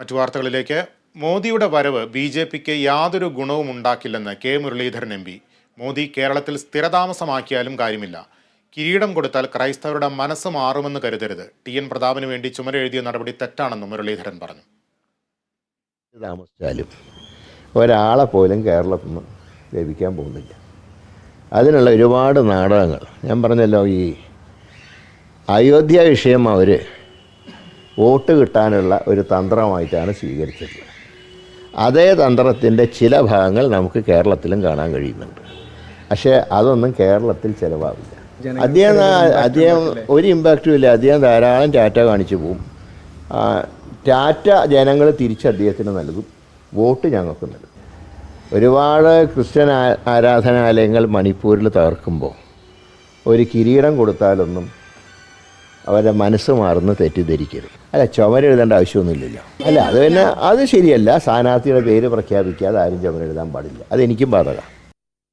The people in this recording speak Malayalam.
മറ്റു വാർത്തകളിലേക്ക്. മോദിയുടെ വരവ് ബി ജെ പിക്ക് യാതൊരു ഗുണവും ഉണ്ടാക്കില്ലെന്ന് K Muraleedharan M P. Modi കേരളത്തിൽ സ്ഥിരതാമസമാക്കിയാലും കാര്യമില്ല. കിരീടം കൊടുത്താൽ ക്രൈസ്തവരുടെ മനസ്സ് മാറുമെന്ന് കരുതരുത്. ടി എൻ പ്രതാപന് വേണ്ടി ചുമരെഴുതിയ നടപടി തെറ്റാണെന്നും മുരളീധരൻ പറഞ്ഞു. താമസിച്ചാലും ഒരാളെ പോലും കേരളത്തിൽ നിന്ന് ലഭിക്കാൻ പോകുന്നില്ല. അതിനുള്ള ഒരുപാട് നാടകങ്ങൾ. ഞാൻ പറഞ്ഞല്ലോ ഈ അയോധ്യ വിഷയം അവർ വോട്ട് കിട്ടാനുള്ള ഒരു തന്ത്രമായിട്ടാണ് സ്വീകരിച്ചത്. അതേ തന്ത്രത്തിന്റെ ചില ഭാഗങ്ങൾ നമുക്ക് കേരളത്തിലും കാണാൻ കഴിയുന്നുണ്ട്. പക്ഷേ അതൊന്നും കേരളത്തിൽ ചിലവാവില്ല. അദ്ദേഹം അദ്ദേഹം ഒരു ഇമ്പാക്റ്റും ഇല്ല. അദ്ദേഹം ധാരാളം ടാറ്റ കാണിച്ചു പോവും. ആ, ടാറ്റ ജനങ്ങൾ തിരിച്ച് അദ്ദേഹത്തിന് നൽകും. വോട്ട് ഞങ്ങൾക്ക് നൽകും. ഒരുപാട് ക്രിസ്ത്യൻ ആരാധനാലയങ്ങൾ മണിപ്പൂരിൽ തകർക്കുമ്പോൾ ഒരു കിരീടം കൊടുത്താലൊന്നും അവരുടെ മനസ്സ് മാറുന്ന തെറ്റിദ്ധരിക്കരുത്. അല്ല ചുമരെഴുതേണ്ട ആവശ്യമൊന്നുമില്ലല്ലോ. അല്ല അത് പിന്നെ അത് ശരിയല്ല. സ്ഥാനാർത്ഥിയുടെ പേര് പ്രഖ്യാപിക്കാതെ ആരും ചുമരെഴുതാൻ പാടില്ല. അതെനിക്കും ബാധകമാണ്.